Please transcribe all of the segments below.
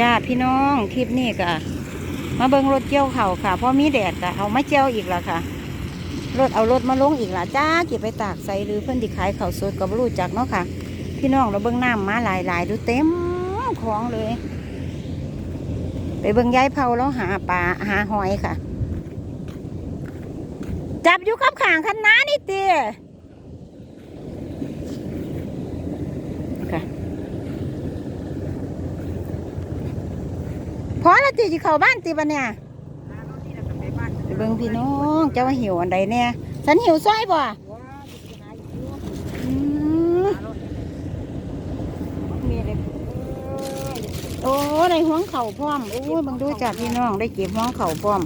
จ้าพี่น้องคลิปนี้ก็มาเบิ่งรถเกี่ยวเข่าค่ะพราะมีแดดก็เอามาเจียวอีกแล้วค่ะรถเอารถมาลงอีกละจ้าเก็บไปตากใส่หรือเพื่อนที่ขายเข่าสดก็บ่รู้จักเนาะค่ะ พี่น้องเราเบิ่งน้ำมาหลายๆดูเต็มของเลย ไปเบิ่งย้ายเผาแล้วหาปลาหาหอยค่ะ จับอยู่กับขางคันน้านี่เตี้ย พอแล้วตีจะเข้าบ้านตีปะเนี่ยไปเบิ่งพี่น้องเจ้าว่าหิวอันใดเนี่ยฉันหิวซอยบ่โอ้ได้ห้วงเข่าพร้อมโอ้ยบังดูจ้ะพี่น้องได้เก็บห้วงเข่าพร้อม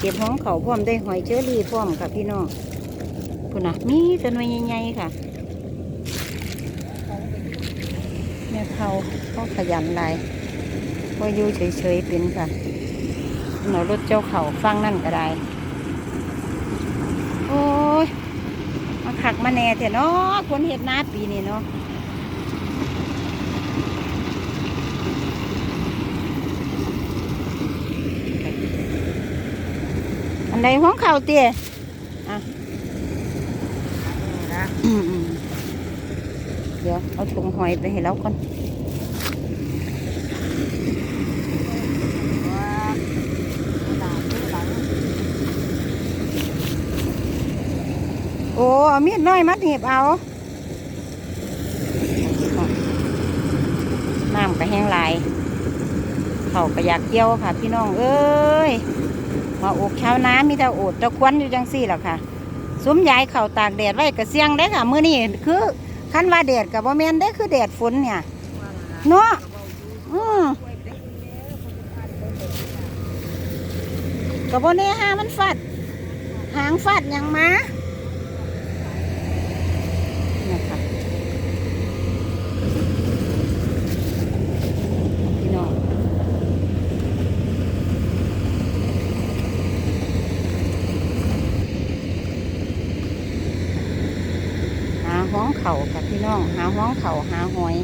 เก็บห้องเข่าพร้อมได้หอยเชอรี่พร้อมค่ะพี่น้องคุณนะมีแตัวหน่วยใหญ่ๆค่ะแม่เขาเขาขยันหลาย ว่าอยู่เฉยๆเป็นค่ะหนูรถเจ้าเขาฟังนั่นก็ได้ โอ้ยมาขักมาแน่เถอะเนาะคนเห็ดนาปีนี้เนาะอันใดห้องเข่าเตี้ยอะอืมๆเดี๋ยวเอาถุงหอยไปให้เราก่อน โอ้เอามีดน้อยมาหนีบเอาน้ำก็แห้งหลายเขาก็อยากเกี่ยวค่ะ พี่น้องเอ้ยมาอกเช้าน้ำมีแต่โอดตะควันอยู่จังสี่แหละค่ะซุ้มยายเข่าตากแดดไว้ก็เสี่ยงได้ค่ะมื้อนี้คือคันว่าแดดกับบ่แมนได้คือแดดฝนเนี่ยเนาะอืมกับบ่แน่หามันฟัดหางฟัดยังมาเนี่ยค่ะพี่น้อง หาห้องเข่าค่ะพี่น้อง หาห้องเข่าหาหอย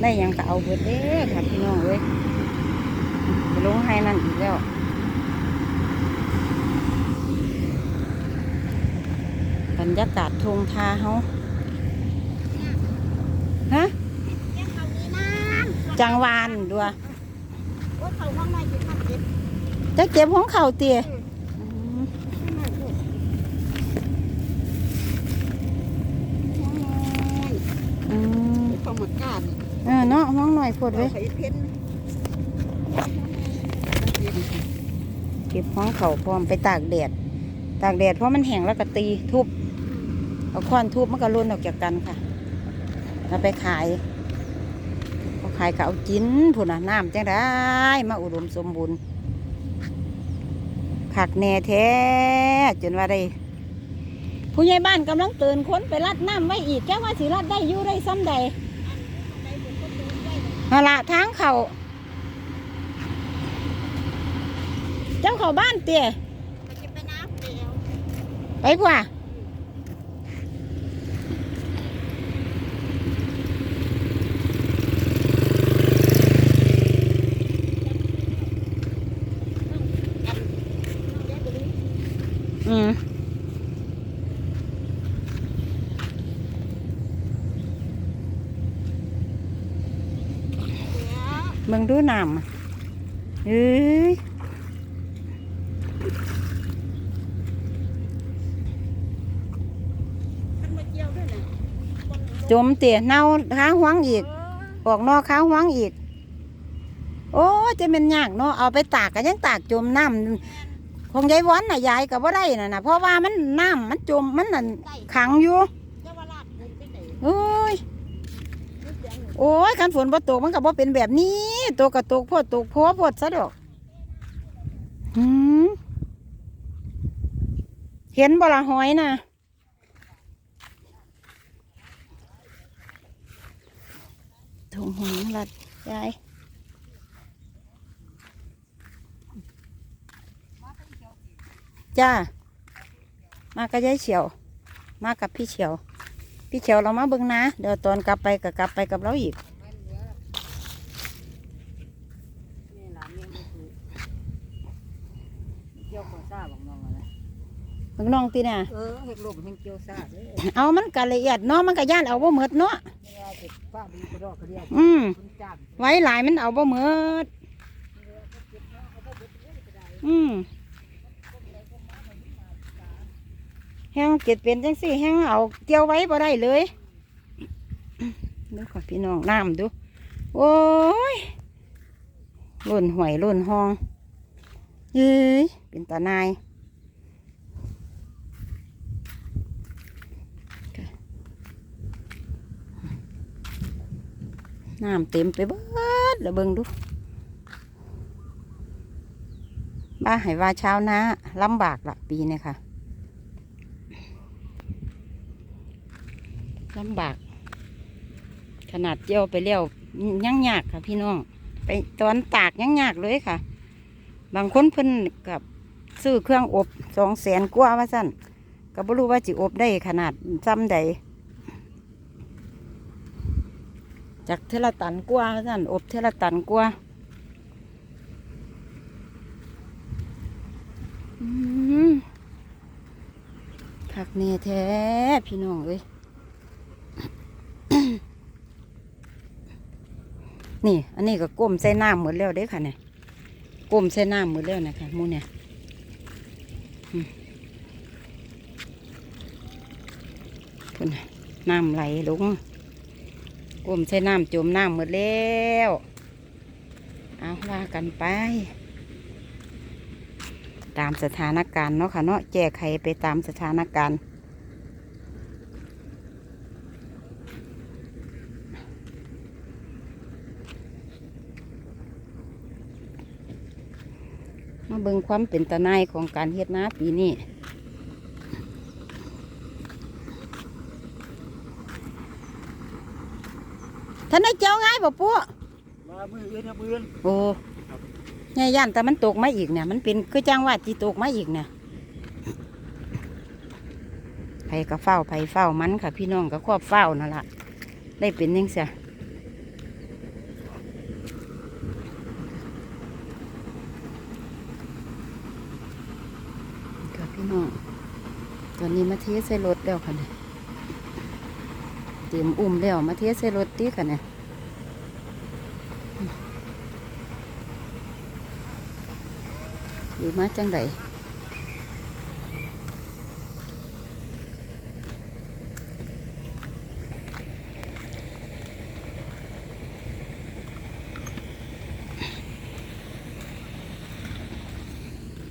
ได้หยังก็เอาเบิดเด้อค่ะพี่น้องเอ้ยไปลงให้นั่นอีกแล้วบรรยากาศทงทาเฮาฮะจังหวานดัวจะเก็บของเขาเตี๋ยมอืม เขาหมดกาด เนาะห้องหน่อยพดไว้เพ้นเก็บห้องเขาพร้อมไปตากแดด ตากแดดเพราะมันแห้งแล้วก็ตีทุบ เอาค้อนทุบมันก็ล่นออกจากกันค่ะแล้วไปขายพอขายก็เอากินผุน่ะน้ำจังได้ มาอุดมสมบูรณ์ผักแหน่แท้จนว่าได้ ผู้ใหญ่บ้านกำลังตือนค้นไปรัดน้ำไว้อีกแก้ว่าสิรัดได้ยู่ได้ซ้ำใด เอาละทางเขาเจ้าเขาบ้านเตี้ยมันจะไปน้ำเปลวไปกว่า เบิ่งดูน้ำอะเอ้ยมันมาเกี่ยวด้วยนะจมเตี๋ยเน่าค้างหวังอีก ออกนอกค้างหวังอีก โอ้จะเป็นยากเนาะ เอาไปตากก็ยังตากจมน้ำของยายวอนน่ะยายก็บ่ได้น่ะนะเพราะว่ามันน้ำมันจมมันนั่นขังอยู่เจ้าว่าลาดเงินไปไหนโอ้ยรู้เสียงหนูโอ้ยการฝนบ่ตกมันก็บ่เป็นแบบนี้ ตกก็ตกโพดตกโพโพวดซะดอกหืมเห็นบ่ละหอยนะถุงหอยลัดยายจ้า มากับยายเฉียว มากับพี่เฉียว พี่เฉียวเรามาเบิ่งนะ เดี๋ยวตอนกลับไปก็กลับไปกับเราอีก ซ่าบางน้องอะไร บักน้องตีน่ะเออเห็ดลมเห็ดเกียวซ่าเด้อเอามันก็ละเอียดเนาะมันก็ย่านเอาบ่หมดเนาะเวลาเก็บป้าดีกระดอกกระเดียวอืมคุณจ้างไว้หลายมันเอาบ่หมดอืมแห้งเก็ดเป็นจังสี่แห้งเอาเกี่ยวไว้บ่ได้เลยดูขอพี่น้องน้ำดู โอ้ยล่นหวยล่นห้องเฮ้ยเป็นตานาย น้ำเต็มไปเบิดแล้วเบิ่งดู บ้าให้ว่าเช้านะลำบากละปีนี้ค่ะลำบาก ขนาดเจียวไปเลี้ยวยังยากค่ะพี่น้อง ไปตอนตากยังยากเลยค่ะ บางคนเพิ่นกับซื้อเครื่องอบสองแสนกว่าว่าสั่นก็บ่รู้ว่าจิอบได้ขนาดซ้ำใด จากเทละตันกว่าสั่นอบเทละตันกว่าผักเนแท้พี่น้องเอ้ยนี่ อันนี้ก็ก้มใส่น้ำหมดแล้วเด้ค่ะเนี่ยก้มใส่น้ำหมดแล้วนะคะมูเนี่ยอืมพุ่นน้ำไหลลง กลมใส่น้ำจมน้ำหมดแล้ว เอาว่ากันไป ตามสถานการณ์เนาะค่ะเนาะแจก้ไขไปตามสถานการณ์มาเบิ่งความเป็นตะนายของการเฮ็ดนาปีนี้ ท่านได้เจ้าง่ายบ่ปุ๊มามือเอื้อนนะมือเอื้อนโอ้ยย่านแต่มันตกมาอีกเนี่ย มันเป็นคือจ้างว่าจีตกมาอีกเนี่ยไผก็เฝ้าไผเฝ้ามันค่ะ พี่น้องก็ควบเฝ้านั่นละได้เป็นยังเสียค่ะพี่น้องตอนนี้มาเทใส่รถแล้วค่ะเนี่ย เตรียมอุ้มแล้วมาเทใส่รถตีค่ะเนี่ยหรือมาจังได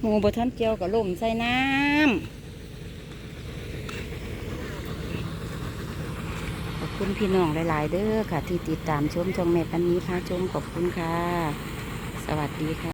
หมูบะทันเจียวกับลมใส่น้ำ ขอบ คุณพี่น้องหลาย ๆ เด้อค่ะ ที่ติดตามชมช่องแม่ปันนี้พาชมขอบคุณค่ะ สวัสดีค่ะ